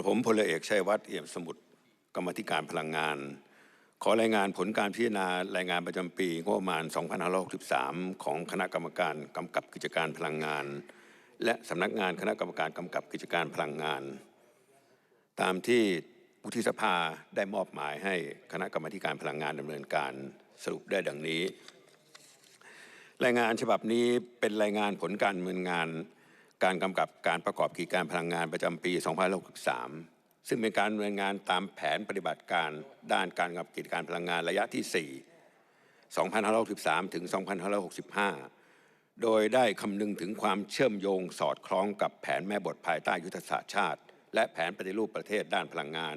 กระผมพลเอกชัยวัฒน์เอี่ยมสมุทรกรรมธิการพลังงาน ขอรายงานผลการพิจารณารายงานประจำปีงบประมาณ 2563 ของคณะกรรมการกำกับกิจการพลังงาน และสำนักงานคณะกรรมการกำกับกิจการพลังงาน ตามที่วุฒิสภาได้มอบหมายให้คณะกรรมการพลังงานดำเนินการสรุปได้ดังนี้ รายงานฉบับนี้เป็นรายงานผลการดำเนินงาน การกำกับการประกอบกิจการพลังงานประจำปี 2563 ซึ่งเป็นการดำเนินงานตามแผนปฏิบัติการด้านการกำกับกิจการพลังงานระยะที่ 4 2563 ถึง 2565 โดยได้คำนึงถึงความเชื่อมโยงสอดคล้องกับแผนแม่บทภายใต้ยุทธศาสตร์ชาติ และแผนปฏิรูปประเทศด้านพลังงาน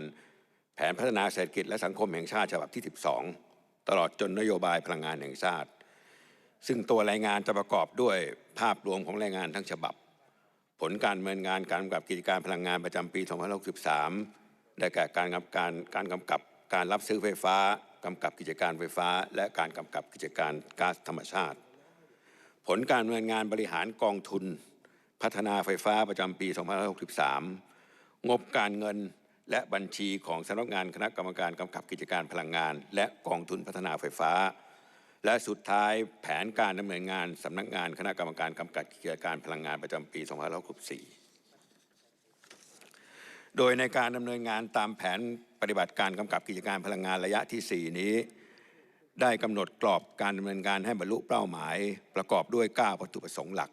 แผนพัฒนาเศรษฐกิจและสังคมแห่งชาติฉบับที่ 12 ตลอดจนนโยบายพลังงานแห่งชาติ ซึ่งตัวรายงานจะประกอบด้วยภาพรวมของรายงานทั้งฉบับ ผลการดำเนินงานการกำกับกิจการพลังงานประจำปี 2563 ได้แก่การกำกับการการกำกับการรับซื้อไฟฟ้ากำกับกิจการไฟฟ้า และการกำกับกิจการก๊าซธรรมชาติ ผลการดำเนินงานบริหารกองทุน พัฒนาไฟฟ้าประจำปี 2563 งบการเงินและบัญชีของสำนักงานคณะกรรมการกำกับกิจการพลังงาน และกองทุนพัฒนาไฟฟ้า และสุดท้ายแผนการดำเนินงานสำนักงานคณะกรรมการกำกับกิจการพลังงานประจำปี2564 โดยในการดำเนินงานตามแผนปฏิบัติการกำกับกิจการพลังงานระยะที่ 4 นี้ ได้กำหนดกรอบการดำเนินการให้บรรลุเป้าหมาย ประกอบด้วย 9 วัตถุประสงค์หลัก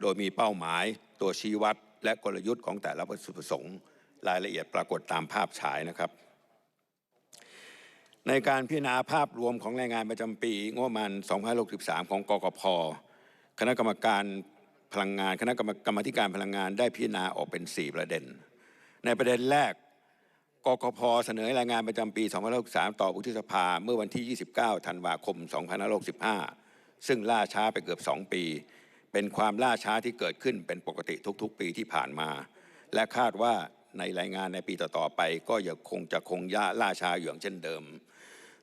โดยมีเป้าหมาย ตัวชี้วัด และกลยุทธ์ของแต่ละวัตถุประสงค์ รายละเอียดปรากฏตามภาพฉายนะครับ ในการพิจารณาภาพรวมของรายงานประจำปีงบประมาณ2563 ของกกพคณะกรรมการพลังงาน คณะกรรมกรรมาธิการพลังงานได้พิจารณาออกเป็น 4 ประเด็น ในประเด็นแรกกกพเสนอรายงานประจำปี2563 ต่อวุฒิสภาเมื่อวันที่ 29 ธันวาคม 2565 ซึ่งล่าช้าไปเกือบ 2 ปี เป็นความล่าช้าที่เกิดขึ้นเป็นปกติทุกๆ ปีที่ผ่านมา และคาดว่าในรายงานในปีต่อๆไป ก็ยังคงจะคงย่าล่าช้าอย่างเช่นเดิม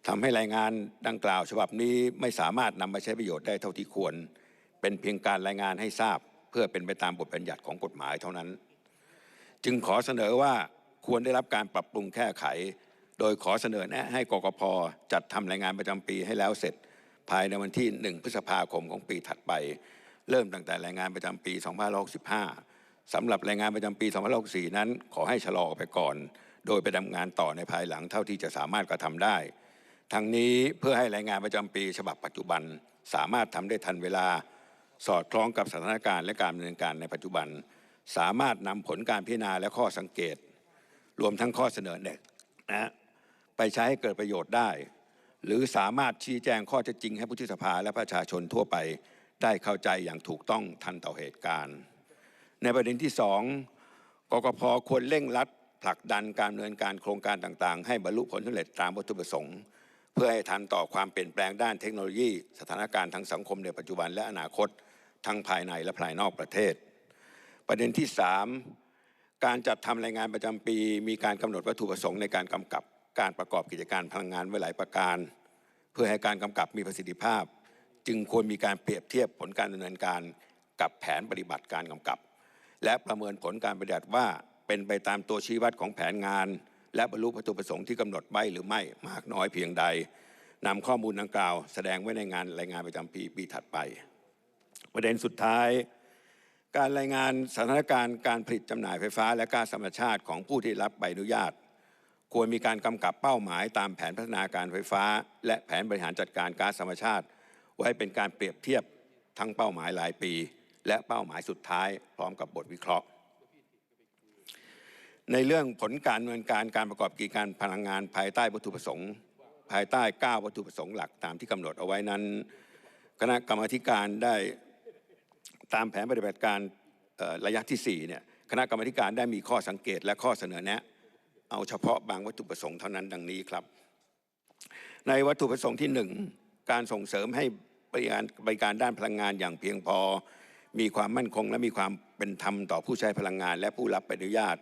ทำให้รายงานดังกล่าวฉบับนี้ไม่สามารถนำมาใช้ประโยชน์ได้เท่าที่ควร เป็นเพียงการรายงานให้ทราบ เพื่อเป็นไปตามบทบัญญัติของกฎหมายเท่านั้น จึงขอเสนอว่าควรได้รับการปรับปรุงแก้ไข โดยขอเสนอแนะให้กกพจัดทำรายงานประจำปีให้แล้วเสร็จ ภายในวันที่ 1 พฤษภาคมของปีถัดไป เริ่มตั้งแต่รายงานประจำปี 2565สำหรับรายงานประจำปี 2564 นั้น ขอให้ชะลอไปก่อน โดยไปดำงานต่อในภายหลังเท่าที่จะสามารถกระทำได้ ทั้งนี้เพื่อให้รายงานประจำปีฉบับปัจจุบันสามารถทำได้ทันเวลาสอดคล้องกับสถานการณ์และการดำเนินการในปัจจุบัน สามารถนำผลการพิจารณาและข้อสังเกต รวมทั้งข้อเสนอแนะนะไปใช้ให้เกิดประโยชน์ได้ หรือสามารถชี้แจงข้อเท็จจริงให้ผู้ที่สภาและประชาชนทั่วไปได้เข้าใจอย่างถูกต้องทันต่อเหตุการณ์ ในประเด็นที่สองกกพควรเร่งรัดผลักดันการดำเนินการโครงการต่างๆ ให้บรรลุผลสำเร็จตามวัตถุประสงค์ พื่อให้ทันต่อความเปลี่ยนแปลงด้านเทคโนโลยี สถานการณ์ทางสังคมในปัจจุบันและอนาคตทั้งภายในและภายนอกประเทศ ประเด็นที่สามการจัดทำรายงานประจำปี มีการกำหนดวัตถุประสงค์ในการกำกับการประกอบกิจการพลังงานไว้หลายประการ เพื่อให้การกำกับมีประสิทธิภาพ จึงควรมีการเปรียบเทียบผลการดำเนินการกับแผนปฏิบัติการกำกับ และประเมินผลการปฏิบัติว่าเป็นไปตามตัวชี้วัดของแผนงาน และบรรลุวัตถุประสงค์ที่กำหนดไว้หรือไม่มากน้อยเพียงใดนำข้อมูลดังกล่าว แสดงไว้ในงานรายงานประจำปีปีถัดไป ประเด็นสุดท้าย การรายงานสถานการณ์การผลิตจำหน่ายไฟฟ้า และก๊าซธรรมชาติของผู้ที่รับใบอนุญาต ควรมีการกำกับเป้าหมายตามแผนพัฒนาการไฟฟ้า และแผนบริหารจัดการก๊าซธรรมชาติ ไว้เป็นการเปรียบเทียบทั้งเป้าหมายรายปี และเป้าหมายสุดท้าย พร้อมกับบทวิเคราะห์ ในเรื่องผลการดำเนินการการประกอบกิจการพลังงานภายใต้วัตถุประสงค์ ภายใต้ 9 วัตถุประสงค์หลักตามที่กำหนดเอาไว้นั้น คณะกรรมการได้ตามแผนปฏิบัติการระยะที่4เนี่ยคณะกรรมการได้มีข้อสังเกตและข้อเสนอแนะ เอาเฉพาะบางวัตถุประสงค์เท่านั้นดังนี้ครับ ในวัตถุประสงค์ที่ 1 การส่งเสริมให้บริการบริการด้านพลังงานอย่างเพียงพอ มีความมั่นคงและมีความเป็นธรรมต่อผู้ใช้พลังงาน และผู้รับใบอนุญาต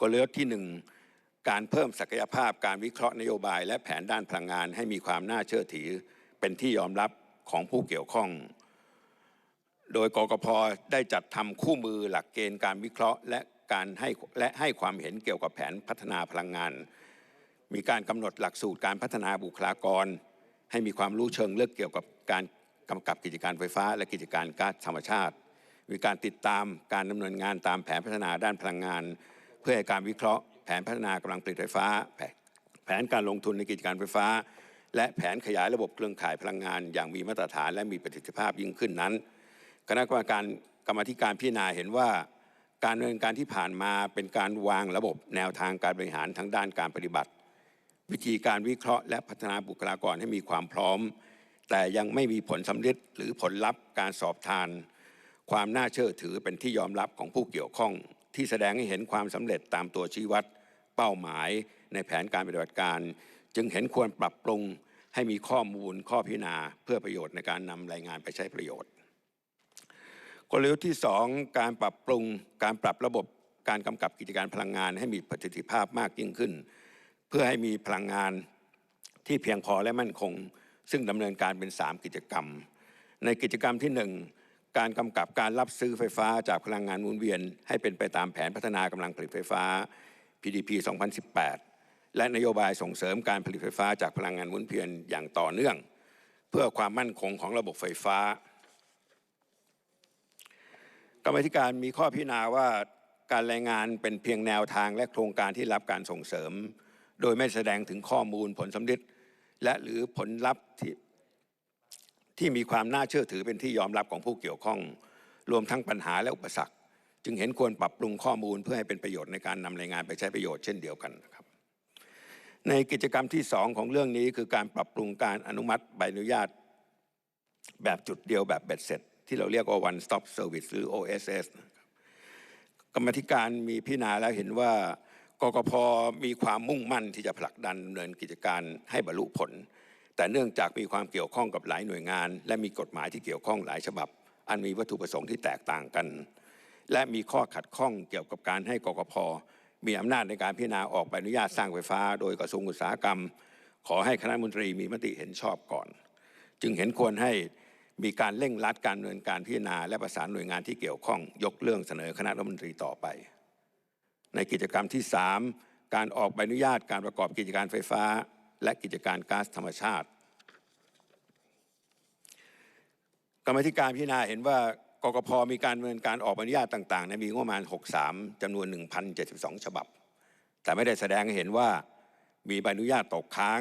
กลยุทธ์ที่1การเพิ่มศักยภาพการวิเคราะห์นโยบาย และแผนด้านพลังงานให้มีความน่าเชื่อถือ เป็นที่ยอมรับของผู้เกี่ยวข้อง โดยกกพได้จัดทำคู่มือหลักเกณฑ์การวิเคราะห์ และการให้และให้ความเห็นเกี่ยวกับแผนพัฒนาพลังงาน มีการกำหนดหลักสูตรการพัฒนาบุคลากร ให้มีความรู้เชิงลึกเกี่ยวกับการกำกับกิจการไฟฟ้า และกิจการก๊าซธรรมชาติ มีการติดตามการดำเนินงานตามแผนพัฒนาด้านพลังงาน พื่อให้การวิเคราะห์แผนพัฒนากำลังผลิตไฟฟ้า แผนการลงทุนในกิจการไฟฟ้า และแผนขยายระบบเครื่องข่ายพลังงาน อย่างมีมาตรฐานและมีประสิทธิภาพยิ่งขึ้นนั้น คณะกรรมการกรรมธิการพิจารณาเห็นว่า การดำเนินการที่ผ่านมาเป็นการวางระบบแนวทางการบริหารทางด้านการปฏิบัติ วิธีการวิเคราะห์และพัฒนาบุคลากรให้มีความพร้อม แต่ยังไม่มีผลสำเร็จหรือผลลัพธ์การสอบทาน ความน่าเชื่อถือเป็นที่ยอมรับของผู้เกี่ยวข้อง ที่แสดงให้เห็นความสำเร็จตามตัวชี้วัดเป้าหมายในแผนการปฏิบัติการ จึงเห็นควรปรับปรุงให้มีข้อมูลข้อพิจารณาเพื่อประโยชน์ในการนำรายงานไปใช้ประโยชน์ กลยุทธ์ที่ 2 การปรับปรุงการปรับระบบการกำกับกิจการพลังงานให้มีประสิทธิภาพมากยิ่งขึ้น เพื่อให้มีพลังงานที่เพียงพอและมั่นคง ซึ่งดำเนินการเป็น 3 กิจกรรม ในกิจกรรมที่ 1 การกำกับการรับซื้อไฟฟ้าจากพลังงานหมุนเวียน ให้เป็นไปตามแผนพัฒนากำลังผลิตไฟฟ้า PDP 2018 และนโยบายส่งเสริมการผลิตไฟฟ้าจากพลังงานหมุนเวียนอย่างต่อเนื่อง เพื่อความมั่นคงของระบบไฟฟ้ากรรมธิการมีข้อพิจารณาว่าการรายงานเป็นเพียงแนวทางและโครงการที่รับการส่งเสริม โดยไม่แสดงถึงข้อมูลผลสำเร็จและหรือผลลัพธ์ ที่มีความน่าเชื่อถือเป็นที่ยอมรับของผู้เกี่ยวข้อง รวมทั้งปัญหาและอุปสรรค จึงเห็นควรปรับปรุงข้อมูลเพื่อให้เป็นประโยชน์ในการนำรายงานไปใช้ประโยชน์เช่นเดียวกันนะครับในกิจกรรมที่ 2 ของเรื่องนี้คือการปรับปรุงการอนุมัติใบอนุญาต แบบจุดเดียวแบบเบ็ดเสร็จ ที่เราเรียกว่า one stop service หรือ OSS นะครับกรรมธิการมีพิจารณาแล้วเห็นว่ากกพมีความมุ่งมั่นที่จะผลักดันดำเนินกิจการให้บรรลุผล แต่เนื่องจากมีความเกี่ยวข้องกับหลายหน่วยงาน และมีกฎหมายที่เกี่ยวข้องหลายฉบับ อันมีวัตถุประสงค์ที่แตกต่างกัน และมีข้อขัดข้องเกี่ยวกับการให้กกพมีอำนาจในการพิจารณาออกใบอนุญาตสร้างไฟฟ้า โดยกระทรวงอุตสาหกรรม ขอให้คณะมนตรีมีมติเห็นชอบก่อน จึงเห็นควรให้มีการเร่งรัดการดำเนินการพิจารณาและประสานหน่วยงานที่เกี่ยวข้อง ยกเรื่องเสนอคณะรัฐมนตรีต่อไป ในกิจกรรมที่ 3 การออกใบอนุญาตการประกอบกิจการไฟฟ้า และกิจการก๊าซธรรมชาติ กรรมธิการพิจารณาเห็นว่ากกพมีการดำเนินการออกใบอนุญาตต่างๆในมีงบประมาณ 63จำนวน 1,072 ฉบับ แต่ไม่ได้แสดงให้เห็นว่ามีใบอนุญาตตกค้าง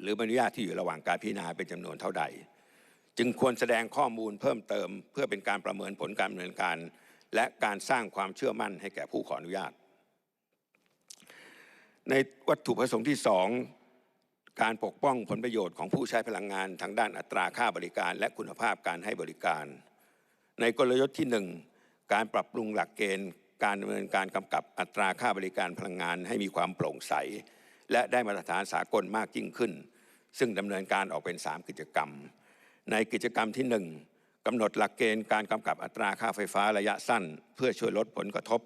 หรือใบอนุญาตที่อยู่ระหว่างการพิจารณาเป็นจำนวนเท่าใด จึงควรแสดงข้อมูลเพิ่มเติม เพื่อเป็นการประเมินผลการดำเนินการ และการสร้างความเชื่อมั่นให้แก่ผู้ขออนุญาต ในวัตถุประสงค์ที่2 การปกป้องผลประโยชน์ของผู้ใช้พลังงานทางด้านอัตราค่าบริการ และคุณภาพการให้บริการ ในกลยุทธ์ที่ 1 การปรับปรุงหลักเกณฑ์ การดำเนินการกำกับอัตราค่าบริการพลังงานให้มีความโปร่งใส และได้มาตรฐานสากลมากยิ่งขึ้น ซึ่งดำเนินการออกเป็น 3 กิจกรรม ในกิจกรรมที่ 1กำหนดหลักเกณฑ์การกำกับอัตราค่าไฟฟ้าระยะสั้น เพื่อช่วยลดผลกระทบ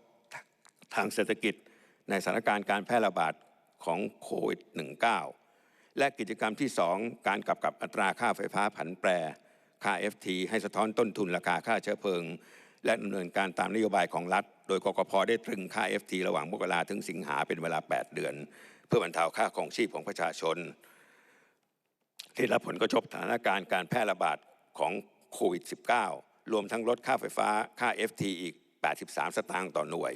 ทางเศรษฐกิจ ในสถานการณ์การแพร่ระบาดของโควิด -19 และกิจกรรมที่ 2 การกำกับอัตราค่าไฟฟ้าผันแปรค่า FT ให้สะท้อนต้นทุนราคาค่าเชื้อเพลิง และดำเนินการตามนโยบายของรัฐ โดยกกพได้ตรึงค่า FT ระหว่างมกราถึงสิงหาเป็นเวลา 8 เดือน เพื่อบรรเทาค่าครองชีพของประชาชน ที่รับผลกระทบสถานการณ์การแพร่ระบาดของโควิด -19 รวมทั้งลดค่าไฟฟ้าค่า FT อีก 83 สตางค์ต่อหน่วย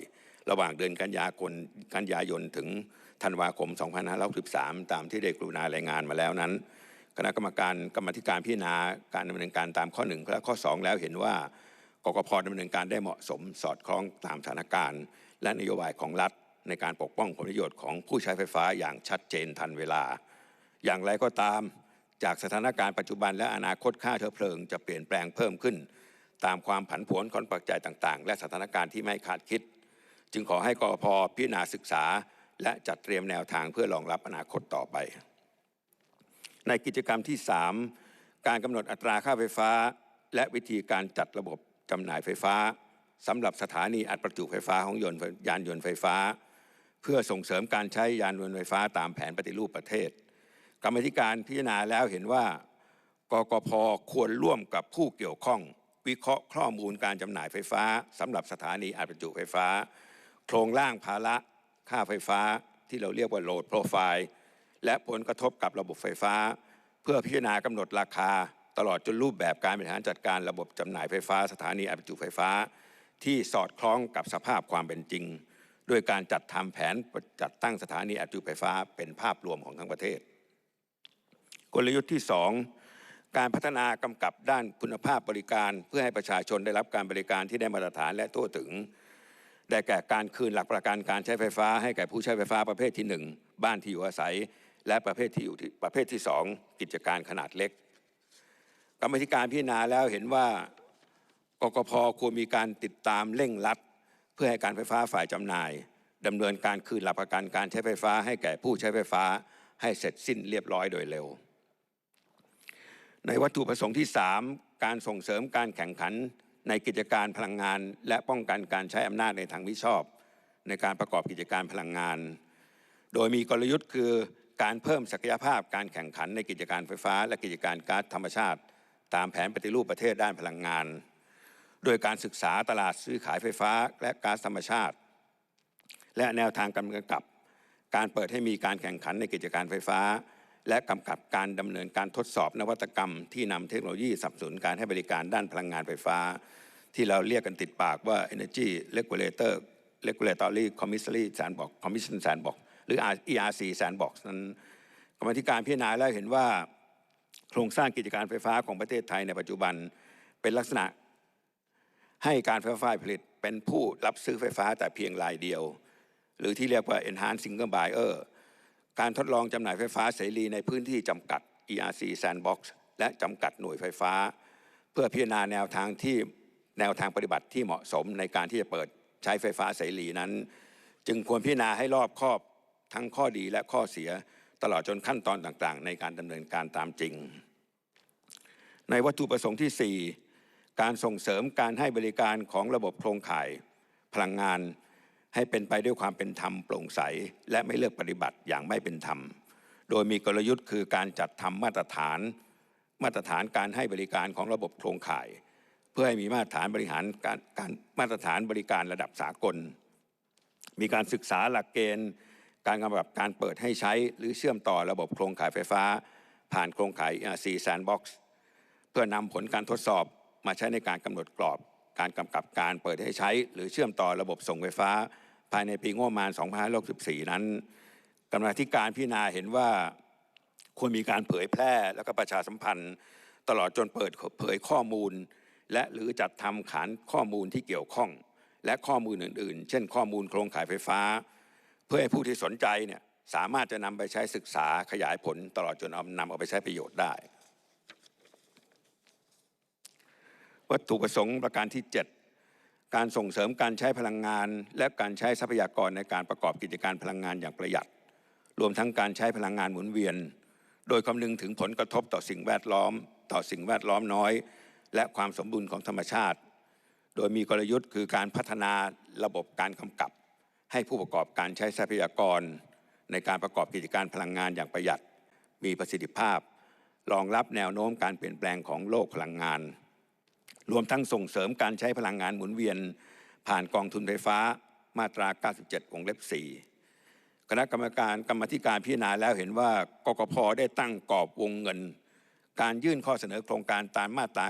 ระหว่างเดือนกันยายนกันยายนถึง ธันวาคม 2563 ตามที่ได้กรุณารายงานมาแล้วนั้น คณะกรรมการกรรมธิการพิจารณาการดำเนินการตามข้อ 1 และข้อ 2 แล้วเห็นว่ากกพดำเนินการได้เหมาะสมสอดคล้องตามสถานการณ์ และนโยบายของรัฐในการปกป้องผลประโยชน์ของผู้ใช้ไฟฟ้าอย่างชัดเจนทันเวลา อย่างไรก็ตามจากสถานการณ์ปัจจุบันและอนาคตค่าเชื้อเพลิงจะเปลี่ยนแปลงเพิ่มขึ้น ตามความผันผวนของปัจจัยต่าง ๆ และสถานการณ์ที่ไม่คาดคิด จึงขอให้กพพิจารณาศึกษา และจัดเตรียมแนวทางเพื่อรองรับอนาคตต่อไป ในกิจกรรมที่ 3 การกำหนดอัตราค่าไฟฟ้า และวิธีการจัดระบบจำหน่ายไฟฟ้าสำหรับสถานีอัดประจุไฟฟ้าของยนต์ยานยนต์ไฟฟ้า เพื่อส่งเสริมการใช้ยานยนต์ไฟฟ้าตามแผนปฏิรูปประเทศ กรรมธิการพิจารณาแล้วเห็นว่ากกพควรร่วมกับผู้เกี่ยวข้อง วิเคราะห์ข้อมูลการจำหน่ายไฟฟ้าสำหรับสถานีอัดประจุไฟฟ้า โครงร่างภาระ ค่าไฟฟ้าที่เราเรียกว่าโหลดโปรไฟล์และผลกระทบกับระบบไฟฟ้า เพื่อพิจารณากำหนดราคา ตลอดจนรูปแบบการบริหารจัดการระบบจำหน่ายไฟฟ้าสถานีอัดปจุไฟฟ้า ที่สอดคล้องกับสภาพความเป็นจริง ด้วยการจัดทำแผนจัดตั้งสถานีอัดปจุไฟฟ้าเป็นภาพรวมของทั้งประเทศ กลยุทธ์ที่ 2 การพัฒนากำกับด้านคุณภาพบริการ เพื่อให้ประชาชนได้รับการบริการที่ได้มาตรฐานและทั่วถึง ได้แก่การคืนหลักประกันการใช้ไฟฟ้า ให้แก่ผู้ใช้ไฟฟ้าประเภทที่ 1 บ้านที่อยู่อาศัย และประเภทที่อยู่ประเภทที่ 2 กิจการขนาดเล็ก กรรมธิการพิจารณาแล้วเห็นว่ากกพควรมีการติดตามเร่งรัด เพื่อให้การไฟฟ้าฝ่ายจำหน่ายดำเนินการคืนหลักประกันการใช้ไฟฟ้า ให้แก่ผู้ใช้ไฟฟ้า ให้เสร็จสิ้นเรียบร้อยโดยเร็ว ในวัตถุประสงค์ที่ 3 การส่งเสริมการแข่งขัน ในกิจการพลังงาน และป้องกันการใช้อำนาจในทางมิชอบ ในการประกอบกิจการพลังงาน โดยมีกลยุทธ์คือการเพิ่มศักยภาพการแข่งขันในกิจการไฟฟ้า และกิจการก๊าซธรรมชาติ ตามแผนปฏิรูปประเทศด้านพลังงาน โดยการศึกษาตลาดซื้อขายไฟฟ้าและก๊าซธรรมชาติ และแนวทางกำกับ การเปิดให้มีการแข่งขันในกิจการไฟฟ้า และกำกับการดำเนินการทดสอบนวัตกรรม ที่นำเทคโนโลยีสนับสนุนการให้บริการด้านพลังงานไฟฟ้า ที่เราเรียกกันติดปากว่า Energy Regulator Regulatory Commissary Sandbox Commission Sandbox หรือ ERC Sandbox นั้นกรรมธิการพิจารณาแล้วเห็นว่า โครงสร้างกิจการไฟฟ้าของประเทศไทยในปัจจุบันเป็นลักษณะ ให้การไฟฟ้าผลิตเป็นผู้รับซื้อไฟฟ้าแต่เพียงรายเดียว หรือที่เรียกว่า enhanced single buyer การทดลองจำหน่ายไฟฟ้าเสรีในพื้นที่จำกัด ERC Sandbox และจำกัดหน่วยไฟฟ้า เพื่อพิจารณาแนวทางที่แนวทางปฏิบัติที่เหมาะสมในการที่จะเปิดใช้ไฟฟ้าเสรีนั้น จึงควรพิจารณาให้รอบคอบทั้งข้อดีและข้อเสียตลอดจนขั้นตอนต่างๆ ในการดำเนินการตามจริง ในวัตถุประสงค์ที่ 4 การส่งเสริมการให้บริการของระบบโครงข่าย พลังงาน ให้เป็นไปด้วยความเป็นธรรมโปร่งใส และไม่เลือกปฏิบัติอย่างไม่เป็นธรรม โดยมีกลยุทธ์คือการจัดทำมาตรฐาน มาตรฐานการให้บริการของระบบโครงข่าย เพื่อให้มีมาตรฐานบริหารการการมาตรฐานบริการระดับสากล มีการศึกษาหลักเกณฑ์ การกำกับการเปิดให้ใช้ หรือเชื่อมต่อระบบโครงข่ายไฟฟ้า ผ่านโครงข่าย ERC Sandbox เพื่อนำผลการทดสอบมาใช้ในการกำหนดกรอบ การกำกับการเปิดให้ใช้ หรือเชื่อมต่อระบบส่งไฟฟ้า ภายในปีงบประมาณ 2564 นั้นกรรมาธิการพิจารณาเห็นว่าควรมีการเผยแพร่แล้วก็ประชาสัมพันธ์ ตลอดจนเปิดเผยข้อมูล และหรือจัดทำขานข้อมูลที่เกี่ยวข้อง และข้อมูลอื่น ๆ เช่น ข้อมูลโครงข่ายไฟฟ้า เพื่อให้ผู้ที่สนใจเนี่ยสามารถจะนำไปใช้ศึกษาขยายผลตลอดจนเอานำเอาไปใช้ประโยชน์ได้ วัตถุประสงค์ประการที่ 7 การส่งเสริมการใช้พลังงาน และการใช้ทรัพยากรในการประกอบกิจการพลังงานอย่างประหยัด รวมทั้งการใช้พลังงานหมุนเวียน โดยคำนึงถึงผลกระทบต่อสิ่งแวดล้อม ต่อสิ่งแวดล้อมน้อย และความสมบูรณ์ของธรรมชาติ โดยมีกลยุทธ์คือการพัฒนาระบบการกำกับ ให้ผู้ประกอบการใช้ทรัพยากร ในการประกอบกิจการพลังงานอย่างประหยัด มีประสิทธิภาพ รองรับแนวโน้มการเปลี่ยนแปลงของโลกพลังงาน รวมทั้งส่งเสริมการใช้พลังงานหมุนเวียน ผ่านกองทุนไฟฟ้ามาตรา 97วงเล็บ 4 คณะกรรมการกรรมธิการพิจารณาแล้วเห็นว่ากกพได้ตั้งกรอบวงเงิน การยื่นข้อเสนอโครงการตามมาตรา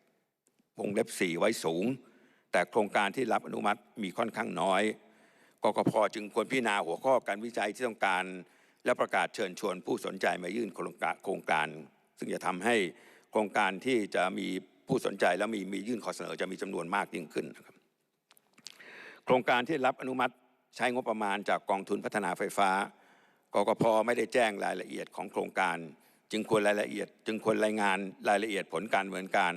97 วงเล็บ 4 ไว้สูง แต่โครงการที่รับอนุมัติมีค่อนข้างน้อย กกพจึงควรพิจารณาหัวข้อการวิจัยที่ต้องการ และประกาศเชิญชวนผู้สนใจมายื่นโครงการโครงการซึ่งจะทำให้โครงการที่จะมี ผู้สนใจและมีมียื่นขอเสนอจะมีจำนวนมากยิ่งขึ้นนะครับโครงการที่รับอนุมัติใช้งบประมาณจากกองทุนพัฒนาไฟฟ้ากกพไม่ได้แจ้งรายละเอียดของโครงการ จึงควรรายละเอียด จึงควรรายงานรายละเอียดผลการดำเนินการ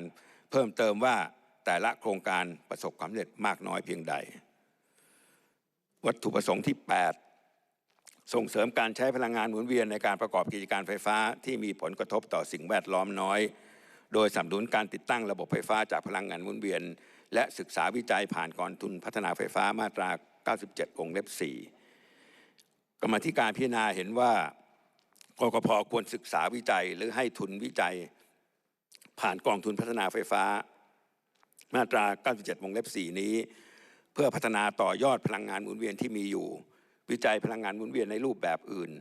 เพิ่มเติมว่าแต่ละโครงการประสบความสำเร็จมากน้อยเพียงใด วัตถุประสงค์ที่ 8 ส่งเสริมการใช้พลังงานหมุนเวียนในการประกอบกิจการไฟฟ้าที่มีผลกระทบต่อสิ่งแวดล้อมน้อย โดยสนับสนุนการติดตั้งระบบไฟฟ้าจากพลังงานหมุนเวียน และศึกษาวิจัยผ่านกองทุนพัฒนาไฟฟ้ามาตรา 97 องเล็บ 4 กรรมธิการพิจารณาเห็นว่ากกพควรศึกษาวิจัยหรือให้ทุนวิจัย ผ่านกองทุนพัฒนาไฟฟ้า มาตรา 97 วงเล็บ 4 นี้ เพื่อพัฒนาต่อยอดพลังงานหมุนเวียนที่มีอยู่ วิจัยพลังงานหมุนเวียนในรูปแบบอื่น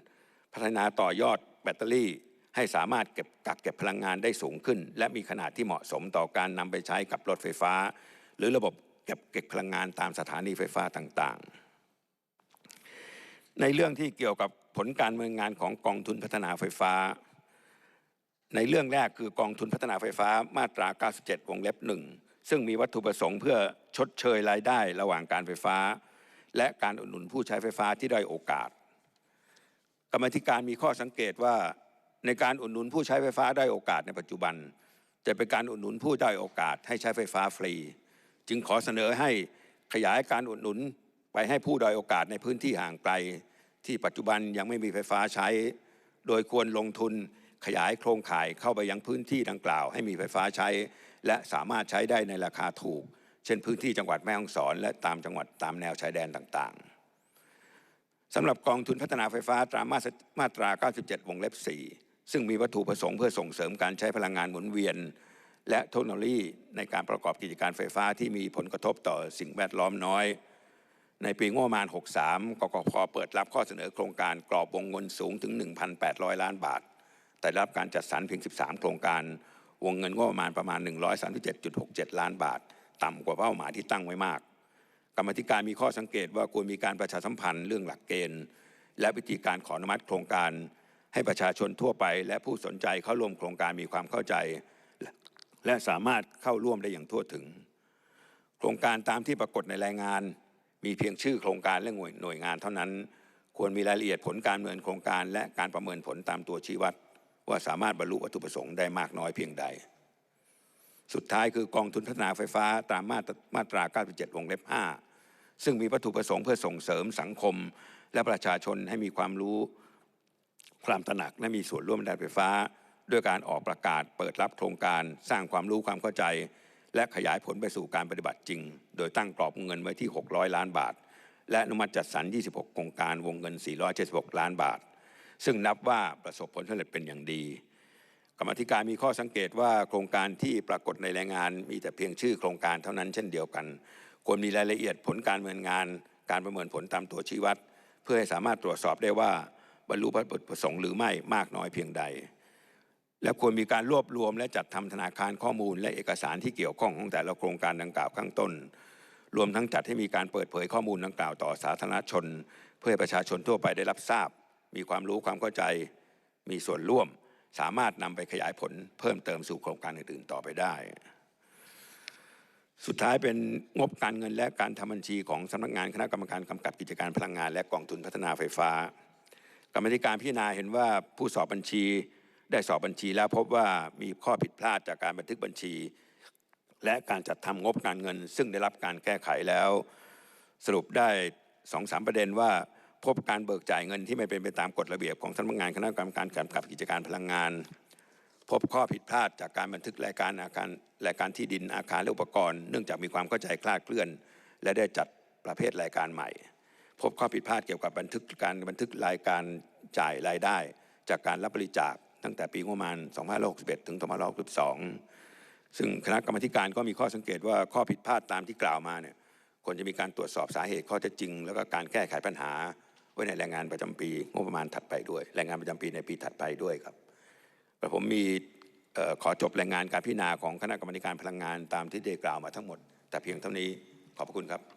พัฒนาต่อยอดแบตเตอรี่ ให้สามารถเก็บกักเก็บพลังงานได้สูงขึ้น และมีขนาดที่เหมาะสมต่อการนำไปใช้กับรถไฟฟ้า หรือระบบเก็บเก็บพลังงานตามสถานีไฟฟ้าต่างๆ ในเรื่องที่เกี่ยวกับผลการเมืองงานของกองทุนพัฒนาไฟฟ้า ในเรื่องแรกคือกองทุนพัฒนาไฟฟ้ามาตรา 97 วงเล็บหนึ่งซึ่งมีวัตถุประสงค์เพื่อชดเชยรายได้ระหว่างการไฟฟ้า และการอุดหนุนผู้ใช้ไฟฟ้าที่ได้โอกาส กรรมธิการมีข้อสังเกตว่า ในการอุดหนุนผู้ใช้ไฟฟ้าได้โอกาสในปัจจุบัน จะเป็นการอุดหนุนผู้ได้โอกาสให้ใช้ไฟฟ้าฟรี จึงขอเสนอให้ขยายการอุดหนุนไปให้ผู้ด้อยโอกาสในพื้นที่ห่างไกล ที่ปัจจุบันยังไม่มีไฟฟ้าใช้ โดยควรลงทุนขยายโครงข่ายเข้าไปยังพื้นที่ดังกล่าว ให้มีไฟฟ้าใช้ และสามารถใช้ได้ในราคาถูก เช่นพื้นที่จังหวัดแม่ฮ่องสอน และตามจังหวัดตามแนวชายแดนต่างๆสำหรับกองทุนพัฒนาไฟฟ้าตามมาตรา 97 วงเล็บ 4 ซึ่งมีวัตถุประสงค์เพื่อส่งเสริมการใช้พลังงานหมุนเวียน และเทคโนโลยีในการประกอบกิจการไฟฟ้าที่มีผลกระทบต่อสิ่งแวดล้อมน้อย ในปีงบประมาณ 63 กกพเปิดรับข้อเสนอโครงการกรอบวงเงินสูงถึง 1,800 ล้านบาท แต่รับการจัดสรรเพียง 13 โครงการ วงเงินงบประมาณประมาณ 137.67 ล้านบาท ต่ำกว่าเป้าหมายที่ตั้งไว้มาก กรรมธิการมีข้อสังเกตว่าควรมีการประชาสัมพันธ์เรื่องหลักเกณฑ์ และวิธีการขออนุมัติโครงการ ให้ประชาชนทั่วไป และผู้สนใจเข้าร่วมโครงการมีความเข้าใจ และสามารถเข้าร่วมได้อย่างทั่วถึง โครงการตามที่ปรากฏในรายงาน มีเพียงชื่อโครงการและหน่วยหน่วยงานเท่านั้น ควรมีรายละเอียดผลการเมินโครงการ และการประเมินผลตามตัวชี้วัด ว่าสามารถบรรลุวัตถุประสงค์ได้มากน้อยเพียงใด สุดท้ายคือกองทุนพัฒนาไฟฟ้าตามมาตรามาตรา97 วงเล็บ 5ซึ่งมีวัตถุประสงค์เพื่อส่งเสริมสังคม และประชาชนให้มีความรู้ ความตระหนักและมีส่วนร่วมในด้านไฟฟ้า ด้วยการออกประกาศเปิดรับโครงการสร้างความรู้ความเข้าใจ และขยายผลไปสู่การปฏิบัติจริง โดยตั้งกรอบเงินไว้ที่ 600 ล้านบาท และอนุมัติจัดสรร 26 โครงการวงเงิน 476 ล้านบาท ซึ่งนับว่าประสบผลสำเร็จเป็นอย่างดีกรรมธิการมีข้อสังเกตว่าโครงการที่ปรากฏในรายงานมีแต่เพียงชื่อโครงการเท่านั้นเช่นเดียวกัน ควรมีรายละเอียดผลการดำเนินงาน การประเมินผลตามตัวชี้วัด เพื่อให้สามารถตรวจสอบได้ว่า บรรลุวัตถุประสงค์หรือไม่มากน้อยเพียงใด และควรมีการรวบรวมและจัดทำธนาคารข้อมูล และเอกสารที่เกี่ยวข้องของแต่ละโครงการดังกล่าวข้างต้น รวมทั้งจัดให้มีการเปิดเผยข้อมูลดังกล่าวต่อสาธารณชน เพื่อประชาชนทั่วไปได้รับทราบ มีความรู้ความเข้าใจ มีส่วนร่วม สามารถนำไปขยายผลเพิ่มเติมสู่โครงการอื่นๆต่อไปได้สุดท้ายเป็นงบการเงินและการทำบัญชีของสำนักงานคณะกรรมการกำกับกิจการพลังงานและกองทุนพัฒนาไฟฟ้า กรรมธิการพิจารณาเห็นว่าผู้สอบบัญชีได้สอบบัญชีแล้วพบว่ามีข้อผิดพลาดจากการบันทึกบัญชี และการจัดทำงบการเงิน ซึ่งได้รับการแก้ไขแล้ว สรุปได้สองสามประเด็นว่า พบการเบิกจ่ายเงินที่ไม่เป็นไปตามกฎระเบียบของสำนักงานคณะกรรมการกำกับกิจการพลังงาน พบข้อผิดพลาดจากการบันทึกรายการอาคารรายการที่ดินอาคารและอุปกรณ์เนื่องจากมีความเข้าใจคลาดเคลื่อน และได้จัดประเภทรายการใหม่ พบข้อผิดพลาดเกี่ยวกับบันทึกการบันทึกรายการจ่ายรายได้ จากการรับบริจาคตั้งแต่ปีงบประมาณ 2561 ถึง 2562 ซึ่งคณะกรรมการก็มีข้อสังเกตว่าข้อผิดพลาดตามที่กล่าวมาเนี่ยควรจะมีการตรวจสอบสาเหตุข้อเท็จจริง แล้วก็การแก้ไขปัญหา ไว้ในแรายงานประจำปีงบประมาณถัดไปด้วย แรายงานประจำปีในปีถัดไปด้วยครับแต่ผมมีออขอจบแรายงานการพิจารณาของคณะกรรมการพลังงานตามที่ได้กล่าวมาทั้งหมด แต่เพียงเท่านี้ขอบพระคุณครับ